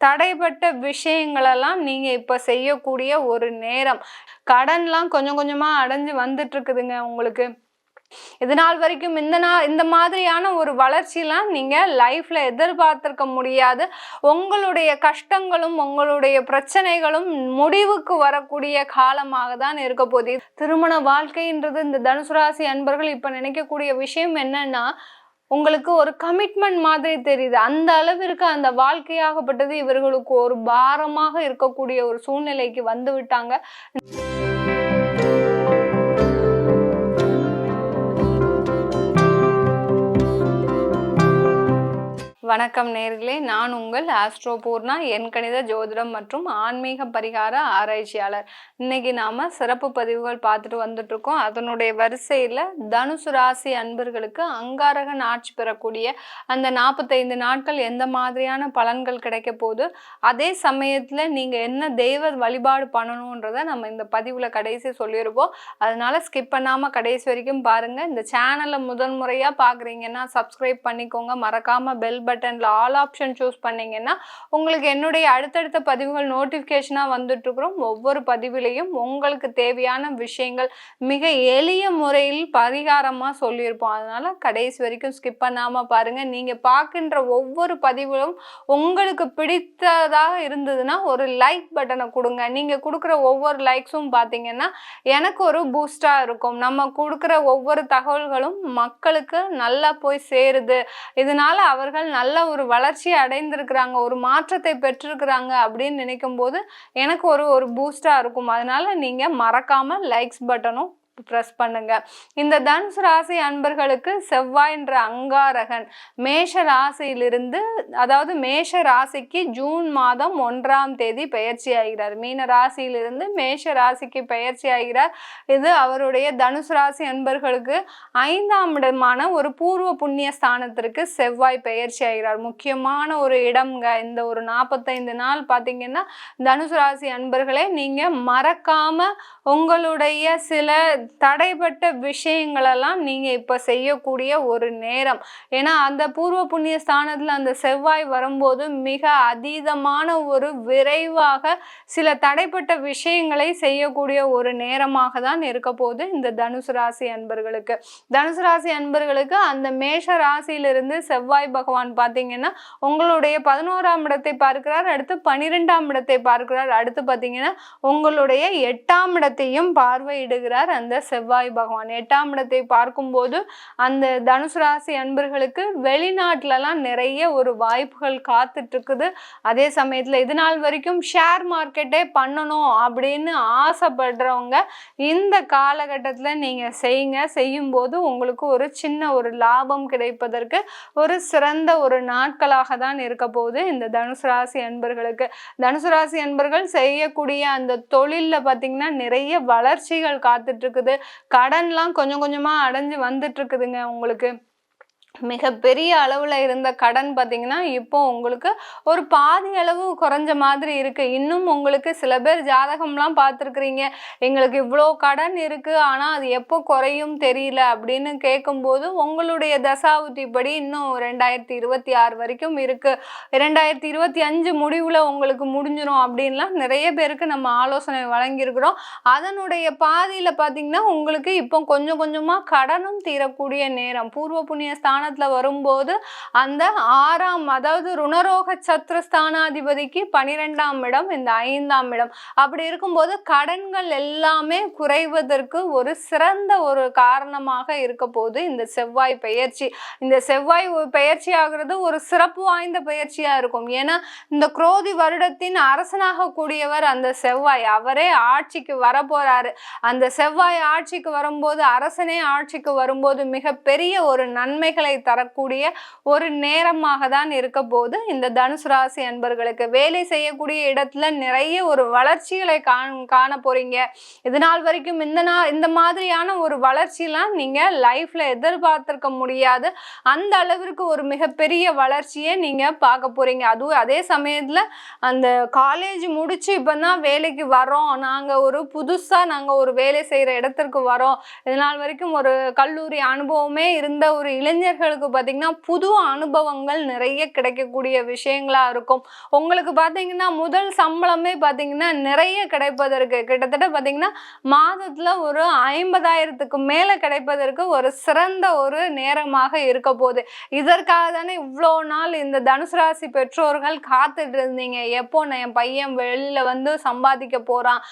தடைப்பட்ட விஷயங்களெல்லாம் நீங்கள் இப்போ செய்யக்கூடிய ஒரு நேரம். கடன்லாம் கொஞ்சம் கொஞ்சமாக அடைஞ்சு வந்துட்டு இருக்குதுங்க உங்களுக்கு. இது நாள் வரைக்கும் இந்த நாள் இந்த மாதிரியான ஒரு வளர்ச்சியெலாம் நீங்கள் லைஃப்பில் எதிர்பார்த்திருக்க முடியாது. உங்களுடைய கஷ்டங்களும் உங்களுடைய பிரச்சனைகளும் முடிவுக்கு வரக்கூடிய காலமாக தான் இருக்க போகுது. திருமண வாழ்க்கைன்றது இந்த தனுசு ராசி அன்பர்கள் இப்போ நினைக்கக்கூடிய விஷயம் என்னன்னா உங்களுக்கு ஒரு கமிட்மெண்ட் மாதிரி தெரியுது. அந்த அளவிற்கு அந்த வாழ்க்கையாகப்பட்டது இவர்களுக்கு ஒரு பாரமாக இருக்கக்கூடிய ஒரு சூழ்நிலைக்கு வந்து விட்டாங்க. வணக்கம் நேர்களே. நான் உங்கள் ஆஸ்ட்ரோ பூர்ணா என் கணித ஜோதிடம் மற்றும் ஆன்மீக பரிகார ஆராய்ச்சியாளர். இன்னைக்கு நாம சிறப்பு பதிவுகள் பார்த்துட்டு வந்துட்டுருக்கோம். அதனுடைய வரிசையில் தனுசு ராசி அன்பர்களுக்கு அங்காரகன் ஆட்சி பெறக்கூடிய அந்த நாற்பத்தைந்து நாட்கள் எந்த மாதிரியான பலன்கள் கிடைக்க போகுது? அதே சமயத்தில் நீங்கள் என்ன தெய்வ வழிபாடு பண்ணணுன்றதை நம்ம இந்த பதிவில் கடைசி சொல்லியிருப்போம் அதனால ஸ்கிப் பண்ணாமல் கடைசி வரைக்கும் பாருங்கள் இந்த சேனலை முதன் முறையாக பார்க்குறீங்கன்னா சப்ஸ்கிரைப் பண்ணிக்கோங்க. மறக்காமல் பெல் பட்டனில் ஆல் ஆப்ஷன் சூஸ் பண்ணிங்கன்னா உங்களுக்கு என்னுடைய அடுத்தடுத்த பதிவுகள் நோட்டிஃபிகேஷனாக வந்துட்டுருக்குறோம். ஒவ்வொரு பதிவிலையும் உங்களுக்கு தேவையான விஷயங்கள் மிக எளிய முறையில் பரிகாரமாக சொல்லியிருப்போம். அதனால் கடைசி வரைக்கும் ஸ்கிப் பண்ணாமல் பாருங்கள் நீங்கள் பார்க்கின்ற ஒவ்வொரு பதிவிலும் உங்களுக்கு பிடித்ததாக இருந்ததுன்னா ஒரு லைக் பட்டனை கொடுங்க. நீங்கள் கொடுக்குற ஒவ்வொரு லைக்ஸும் பார்த்தீங்கன்னா எனக்கு ஒரு பூஸ்டாக இருக்கும். நம்ம கொடுக்குற ஒவ்வொரு தகவல்களும் மக்களுக்கு நல்லா போய் சேருது. இதனால அவர்கள் நல்ல நல்ல ஒரு வளர்ச்சி அடைந்திருக்கிறாங்க ஒரு மாற்றத்தை பெற்றிருக்கிறாங்க அப்படின்னு நினைக்கும் போது எனக்கு ஒரு ஒரு பூஸ்டாக இருக்கும். அதனால நீங்கள் மறக்காமல் லைக்ஸ் பட்டனும் ப்ரெஸ் பண்ணுங்க. இந்த தனுசு ராசி அன்பர்களுக்கு செவ்வாய் என்ற அங்காரகன் மேஷ ராசியிலிருந்து அதாவது மேஷ ராசிக்கு ஜூன் மாதம் ஒன்றாம் தேதி பெயர்ச்சி ஆகிறார். மீன ராசியிலிருந்து மேஷ ராசிக்கு பெயர்ச்சி ஆகிறார். இது அவருடைய தனுசு ராசி அன்பர்களுக்கு ஐந்தாம் இடமான ஒரு பூர்வ புண்ணிய ஸ்தானத்திற்கு செவ்வாய் பெயர்ச்சி ஆகிறார். முக்கியமான ஒரு இடம்ங்க. இந்த ஒரு நாற்பத்தைந்து நாள் பார்த்தீங்கன்னா தனுசு ராசி அன்பர்களே நீங்கள் மறக்காமல் உங்களுடைய சில தடைப்பட்ட விஷயங்களெல்லாம் நீங்கள் இப்போ செய்யக்கூடிய ஒரு நேரம். ஏன்னா அந்த பூர்வ புண்ணிய ஸ்தானத்தில் அந்த செவ்வாய் வரும்போது மிக அதீதமான ஒரு விரைவாக சில தடைப்பட்ட விஷயங்களை செய்யக்கூடிய ஒரு நேரமாக தான் இருக்க போகுது இந்த தனுசு ராசி அன்பர்களுக்கு. தனுசு ராசி அன்பர்களுக்கு அந்த மேஷ ராசியிலிருந்து செவ்வாய் பகவான் பார்த்தீங்கன்னா உங்களுடைய பதினோராம் இடத்தை பார்க்கிறார் அடுத்து பனிரெண்டாம் இடத்தை பார்க்கிறார். அடுத்து பார்த்தீங்கன்னா உங்களுடைய எட்டாம் இடத்தையும் பார்வையிடுகிறார் அந்த செவ்வாய் பகவான். எட்டாம் இடத்தை பார்க்கும்போது அந்த தனுசு ராசி அன்பர்களுக்கு வெளிநாட்டிலலாம் நிறைய ஒரு வாய்ப்புகள் காத்துட்டு இருக்குது அதே சமயத்தில் இது நாள் வரைக்கும் ஷேர் மார்க்கெட்டே பண்ணணும் அப்படின்னு ஆசைப்படுறவங்க இந்த காலகட்டத்தில் நீங்கள் செய்யுங்க செய்யும்போது உங்களுக்கு ஒரு சின்ன ஒரு லாபம் கிடைப்பதற்கு ஒரு சிறந்த ஒரு நாட்களாக தான் இருக்க போகுது இந்த தனுசு ராசி அன்பர்களுக்கு. தனுசு ராசி அன்பர்கள் செய்யக்கூடிய அந்த தொழிலில் பார்த்தீங்கன்னா நிறைய நிறைய வளர்ச்சிகள் காத்துட்ருக்குது கடன்லாம் கொஞ்சம் கொஞ்சமாக அடைஞ்சு வந்துட்டுருக்குதுங்க உங்களுக்கு. மிகப்பெரிய அளவில் இருந்த கடன் பார்த்திங்கன்னா இப்போ உங்களுக்கு ஒரு பாதி அளவு குறைஞ்ச மாதிரி இருக்குது இன்னும் உங்களுக்கு சில பேர் ஜாதகம்லாம் பார்த்துருக்குறீங்க. எங்களுக்கு இவ்வளோ கடன் இருக்குது ஆனால் அது எப்போ குறையும் தெரியல அப்படின்னு கேட்கும்போது உங்களுடைய தசாவுத்தி படி இன்னும் ரெண்டாயிரத்தி இருபத்தி ஆறு வரைக்கும் இருக்குது ரெண்டாயிரத்தி இருபத்தி அஞ்சு முடிவில் உங்களுக்கு முடிஞ்சிடும் அப்படின்லாம் நிறைய பேருக்கு நம்ம ஆலோசனை வழங்கியிருக்கிறோம். அதனுடைய பாதியில் பார்த்திங்கன்னா உங்களுக்கு இப்போ கொஞ்சம் கொஞ்சமாக கடனும் தீரக்கூடிய நேரம் பூர்வ புண்ணிய ஸ்தானத்துல வரும்போது அந்த ஆறாம் அதாவது ருணரோக சத்ருஸ்தானாதிபதிக்கு பனிரெண்டாம் இடம் இந்த ஐந்தாம் இடம். அப்படி இருக்கும்போது கடன்கள் எல்லாமே குறைவதற்கு ஒரு சிறந்த ஒரு காரணமாக இருக்க போது இந்த செவ்வாய் பெயர்ச்சி. இந்த செவ்வாய் பெயர்ச்சி ஆகிறது ஒரு சிறப்பு வாய்ந்த பெயர்ச்சியா இருக்கும். ஏன்னா இந்த குரோதி வருடத்தின் அரசனாக கூடியவர் அந்த செவ்வாய். அவரே ஆட்சிக்கு வரப்போறாரு. அந்த செவ்வாய் ஆட்சிக்கு வரும்போது அரசனே ஆட்சிக்கு வரும்போது மிகப்பெரிய ஒரு நன்மைகளை தரக்கூடிய ஒரு நேரமாக தான் இருக்க போது இந்த தனுசு ராசி அன்பர்களுக்கு வேலை செய்யக்கூடிய இடத்துல நிறைய ஒரு வளர்ச்சிகளை காண போறீங்க. இது நாள் வரைக்கும் இந்த நாள் இந்த மாதிரியான ஒரு வளர்ச்சிலாம் நீங்க லைஃப்ல எதிர்பார்த்திருக்க முடியாது. அந்த அளவிற்கு ஒரு மிகப்பெரிய வளர்ச்சியை நீங்க பார்க்க போறீங்க. அதுவும் அதே சமயத்துல அந்த காலேஜ் முடிச்சு இப்பதான் வேலைக்கு வரோம் நாங்க ஒரு புதுசா நாங்க ஒரு வேலை செய்யற இடத்திற்கு வரோம் இதனால் வரைக்கும் ஒரு கல்லூரி அனுபவமே இருந்த ஒரு இளைஞர்கள் குழந்தைகளுக்கு பார்த்தீங்கன்னா புது அனுபவங்கள் நிறைய கிடைக்கக்கூடிய விஷயங்களா இருக்கும். உங்களுக்கு பார்த்தீங்கன்னா முதல் சம்பளமே பார்த்தீங்கன்னா நிறைய கிடைப்பதற்கு. கிட்டத்தட்ட பார்த்தீங்கன்னா மாதத்தில் ஒரு ஐம்பதாயிரத்துக்கு மேலே கிடைப்பதற்கு ஒரு சிறந்த ஒரு நேரமாக இருக்க போகுது. இதற்காக தானே இவ்வளோ நாள் இந்த தனுசு ராசி பெற்றோர்கள் காத்துட்டு இருந்தீங்க. எப்போ நான் என் பையன் வெளியில் வந்து சம்பாதிக்க போகிறான்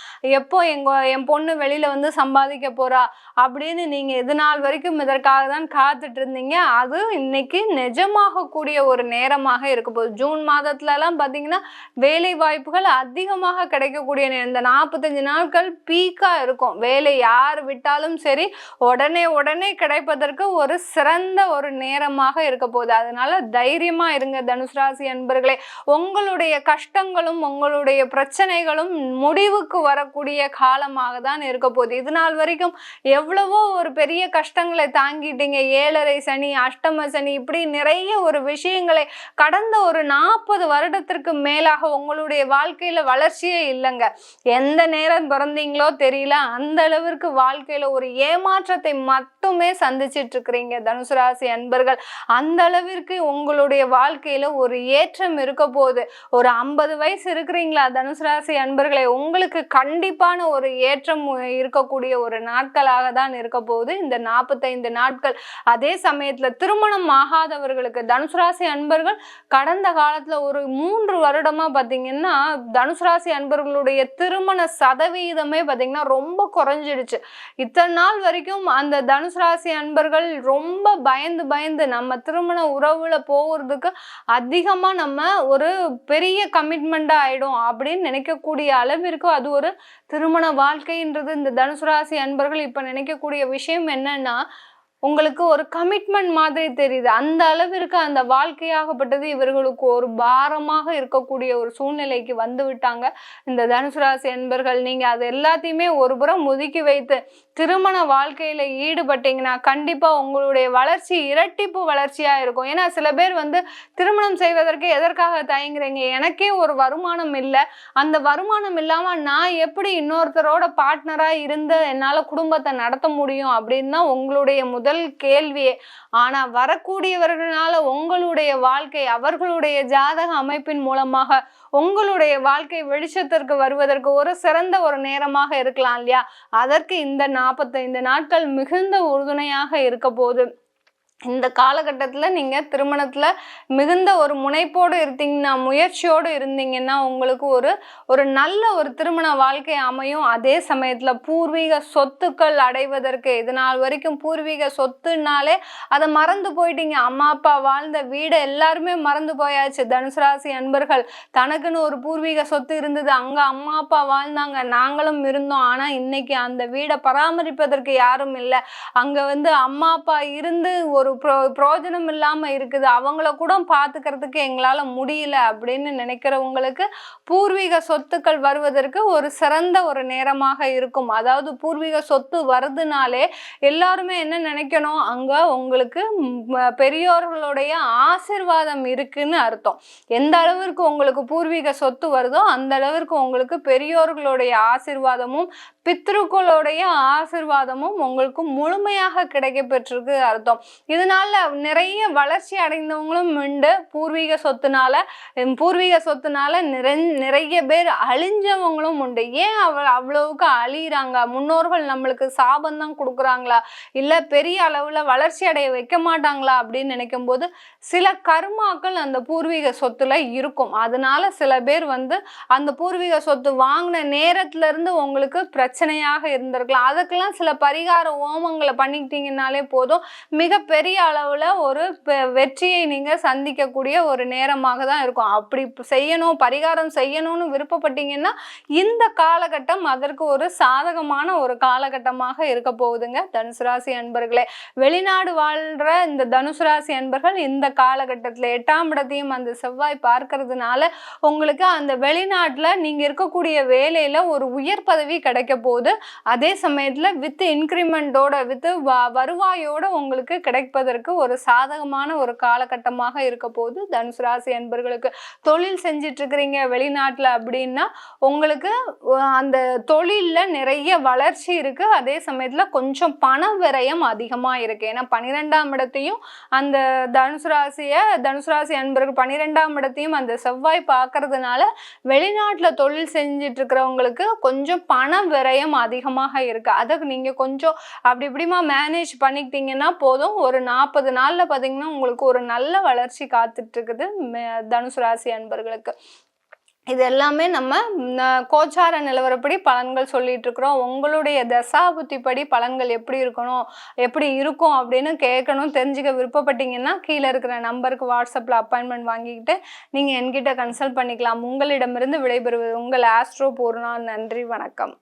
எப்போ எங்க என் பொண்ணு வெளியில் வந்து சம்பாதிக்க போகிறா அப்படின்னு நீங்கள் இது நாள் வரைக்கும் இதற்காக தான் காத்துட்டு இருந்தீங்க. அது இன்னைக்கு நிஜமாகக்கூடிய ஒரு நேரமாக இருக்க போகுது. ஜூன் மாதத்துலலாம் பார்த்தீங்கன்னா வேலை வாய்ப்புகள் அதிகமாக கிடைக்கக்கூடிய இந்த நாற்பத்தஞ்சு நாட்கள் பீக்காக இருக்கும். வேலை யார் விட்டாலும் சரி உடனே உடனே கிடைப்பதற்கு ஒரு சிறந்த ஒரு நேரமாக இருக்க போகுது. அதனால தைரியமாக இருங்க தனுசு ராசி அன்பர்களே. உங்களுடைய கஷ்டங்களும் உங்களுடைய பிரச்சனைகளும் முடிவுக்கு வரக்கூடிய காலமாக தான் இருக்க போகுது. இது நாள் வரைக்கும் எவ்வளவோ ஒரு பெரிய கஷ்டங்களை தாங்கிட்டீங்க. ஏழரை சனி அஷ்டமசனி இப்படி நிறைய ஒரு விஷயங்களை கடந்த ஒரு நாற்பது வருடத்திற்கு மேலாக உங்களுடைய வாழ்க்கையில வளர்ச்சியே இல்லைங்க. எந்த நேரம் பிறந்தீங்களோ தெரியல அந்த அளவிற்கு வாழ்க்கையில ஒரு ஏமாற்றத்தை மட்டுமே சந்திச்சிட்டு இருக்கிறீங்க தனுசு ராசி அன்பர்கள். அந்த அளவிற்கு உங்களுடைய வாழ்க்கையில ஒரு ஏற்றம் இருக்க போகுது. ஒரு ஐம்பது வயசு இருக்கிறீங்களா தனுசு ராசி அன்பர்களே? உங்களுக்கு கண்டிப்பான ஒரு ஏற்றம் இருக்கக்கூடிய ஒரு நாட்களாக தான் இருக்க போகுது. இந்த நாற்பத்தைந்து நாட்கள் அதே சமயத்துல திருமணம் ஆகாதவர்களுக்கு தனுசு ராசி அன்பர்கள் கடந்த காலத்துல ஒரு மூன்று வருடமா பாத்தீங்கன்னா தனுசு ராசி அன்பர்களுடைய திருமண சதவீதமே பாத்தீங்கன்னா ரொம்ப குறைஞ்சிடுச்சு. இத்தனை நாள் வரைக்கும் அந்த தனுசு ராசி அன்பர்கள் ரொம்ப பயந்து பயந்து நம்ம திருமண உறவுல போகிறதுக்கு அதிகமா நம்ம ஒரு பெரிய கமிட்மெண்டா ஆயிடும் அப்படின்னு நினைக்கக்கூடிய அளவிற்கு அது ஒரு திருமண வாழ்க்கைன்றது இந்த தனுசு ராசி அன்பர்கள் இப்ப நினைக்கக்கூடிய விஷயம் என்னன்னா உங்களுக்கு ஒரு கமிட்மெண்ட் மாதிரி தெரியுது. அந்த அளவிற்கு அந்த வாழ்க்கையாகப்பட்டது இவர்களுக்கு ஒரு பாரமாக இருக்கக்கூடிய ஒரு சூழ்நிலைக்கு வந்து விட்டாங்க. இந்த தனுசு ராசி என்பர்கள் நீங்க அது எல்லாத்தையுமே ஒரு புறம் ஒதுக்கி வைத்து திருமண வாழ்க்கையில ஈடுபட்டீங்கன்னா கண்டிப்பா உங்களுடைய வளர்ச்சி இரட்டிப்பு வளர்ச்சியா இருக்கும். ஏன்னா சில பேர் வந்து திருமணம் செய்வதற்கு எதற்காக தயங்குறீங்க? எனக்கே ஒரு வருமானம் இல்லை. அந்த வருமானம் இல்லாம நான் எப்படி இன்னொருத்தரோட பார்ட்னரா இருந்து என்னால குடும்பத்தை நடத்த முடியும் அப்படின்னு தான் உங்களுடைய முதல் கேள்வியே ஆனா வரக்கூடியவர்களால உங்களுடைய வாழ்க்கை அவர்களுடைய ஜாதக அமைப்பின் மூலமாக உங்களுடைய வாழ்க்கை வெளிச்சத்திற்கு வருவதற்கு ஒரு சிறந்த ஒரு நேரமாக இருக்கலாம் இல்லையா? அதற்கு இந்த நாற்பத்தைந்து நாட்கள் மிகுந்த உறுதுணையாக இருக்க போகுது இந்த காலகட்டத்தில் நீங்கள் திருமணத்தில் மிகுந்த ஒரு முனைப்போடு இருந்தீங்கன்னா முயற்சியோடு இருந்தீங்கன்னா உங்களுக்கு ஒரு ஒரு நல்ல ஒரு திருமண வாழ்க்கை அமையும். அதே சமயத்தில் பூர்வீக சொத்துக்கள் அடைவதற்கு இது நாள் வரைக்கும் பூர்வீக சொத்துனாலே அதை மறந்து போயிட்டீங்க. அம்மா அப்பா வாழ்ந்த வீடு எல்லாருமே மறந்து போயாச்சு. தனுசு ராசி அன்பர்கள் தனக்குன்னு ஒரு பூர்வீக சொத்து இருந்தது. அங்கே அம்மா அப்பா வாழ்ந்தாங்க. நாங்களும் இருந்தோம். ஆனால் இன்னைக்கு அந்த வீடை பராமரிப்பதற்கு யாரும் இல்லை. அங்கே வந்து அம்மா அப்பா இருந்து ஒரு ப்ரோ பிரயோஜனம் இல்லாமல் இருக்குது. அவங்கள கூட பார்த்துக்கிறதுக்கு எங்களால் முடியல அப்படின்னு நினைக்கிறவங்களுக்கு பூர்வீக சொத்துக்கள் வருவதற்கு ஒரு சிறந்த ஒரு நேரமாக இருக்கும். அதாவது பூர்வீக சொத்து வருதுனாலே எல்லாருமே என்ன நினைக்கணும்? அங்கே உங்களுக்கு பெரியோர்களுடைய ஆசிர்வாதம் இருக்குன்னு அர்த்தம். எந்த அளவிற்கு உங்களுக்கு பூர்வீக சொத்து வருதோ அந்த அளவிற்கு உங்களுக்கு பெரியோர்களுடைய ஆசிர்வாதமும் பித்ருக்களுடைய ஆசிர்வாதமும் உங்களுக்கு முழுமையாக கிடைக்க பெற்றிருக்கு அர்த்தம். இதனால நிறைய வளர்ச்சி அடைந்தவங்களும் உண்டு. பூர்வீக சொத்துனால பூர்வீக சொத்துனால நிறை நிறைய பேர் அழிஞ்சவங்களும் உண்டு. ஏன் அவ அவ்வளவுக்கு அழியிறாங்க? முன்னோர்கள் நம்மளுக்கு சாபம் தான் கொடுக்குறாங்களா? இல்லை பெரிய அளவில் வளர்ச்சி அடைய வைக்க மாட்டாங்களா? அப்படின்னு நினைக்கும் போது சில கர்மாக்கள் அந்த பூர்வீக சொத்துல இருக்கும். அதனால சில பேர் வந்து அந்த பூர்வீக சொத்து வாங்கின நேரத்துல இருந்து உங்களுக்கு பிரச்சனையாக இருந்திருக்கலாம். அதுக்கெல்லாம் சில பரிகார ஓமங்களை பண்ணிக்கிட்டீங்கன்னாலே போதும். மிகப்பெரிய அளவில் ஒரு பெ- வெற்றியை நீங்கள் சந்திக்கக்கூடிய ஒரு நேரமாக தான் இருக்கும். அப்படி செய்யணும் பரிகாரம் செய்யணும்னு விருப்பப்பட்டீங்கன்னா இந்த காலகட்டம் அதற்கு ஒரு சாதகமான ஒரு காலகட்டமாக இருக்க போகுதுங்க. தனுசு ராசி அன்பர்களே வெளிநாடு வாழ்ற இந்த தனுசு ராசி அன்பர்கள் இந்த காலகட்டத்தில் எட்டாம் இடத்தையும் அந்த செவ்வாய் பார்க்கறதுனால உங்களுக்கு அந்த வெளிநாட்டில் நீங்கள் இருக்கக்கூடிய வேலையில் ஒரு உயர் பதவி கிடைக்க போது அதே சமயத்தில் வித் இன்க்ரிமெண்டோட வித் வருவாயோட உங்களுக்கு கிடைப்பதற்கு ஒரு சாதகமான ஒரு காலகட்டமாக இருக்க போது தனுசு ராசி அன்பர்களுக்கு தொழில் செஞ்சிட்டு இருக்கிறீங்க வெளிநாட்டில் அப்படின்னா உங்களுக்கு அந்த தொழிலில் நிறைய வளர்ச்சி இருக்கு. அதே சமயத்தில் கொஞ்சம் பண விரயம் அதிகமாக இருக்குது ஏன்னா பன்னிரெண்டாம் இடத்தையும் அந்த தனுசு ராசியை தனுசு ராசி அன்பர்கள் பன்னிரெண்டாம் இடத்தையும் அந்த செவ்வாய் பார்க்கறதுனால வெளிநாட்டில் தொழில் செஞ்சுட்டு இருக்கிறவங்களுக்கு கொஞ்சம் பண விரயம் அதிகமாக இருக்கு. அதை நீங்க கொஞ்சம் அப்படி இப்படிமா மேனேஜ் பண்ணிக்கிட்டீங்கன்னா போதும். ஒரு நாற்பது நாள்ல பார்த்தீங்கன்னா உங்களுக்கு ஒரு நல்ல வளர்ச்சி காத்துட்டு இருக்குது மே- தனுசு ராசி அன்பர்களுக்கு. இது எல்லாமே நம்ம கோச்சார நிலவரப்படி பலன்கள் சொல்லிட்டு இருக்கிறோம் உங்களுடைய தசாபுத்திப்படி பலன்கள் எப்படி இருக்கணும் எப்படி இருக்கும் அப்படின்னு கேட்கணும். தெரிஞ்சுக்க விருப்பப்பட்டீங்கன்னா கீழே இருக்கிற நம்பருக்கு வாட்ஸ்அப்பில் அப்பாயின்மெண்ட் வாங்கிக்கிட்டு நீங்கள் என்கிட்ட கன்சல்ட் பண்ணிக்கலாம். உங்களிடமிருந்து விடைபெறுவது உங்கள் ஆஸ்ட்ரோ பூர்ணா. நன்றி வணக்கம்.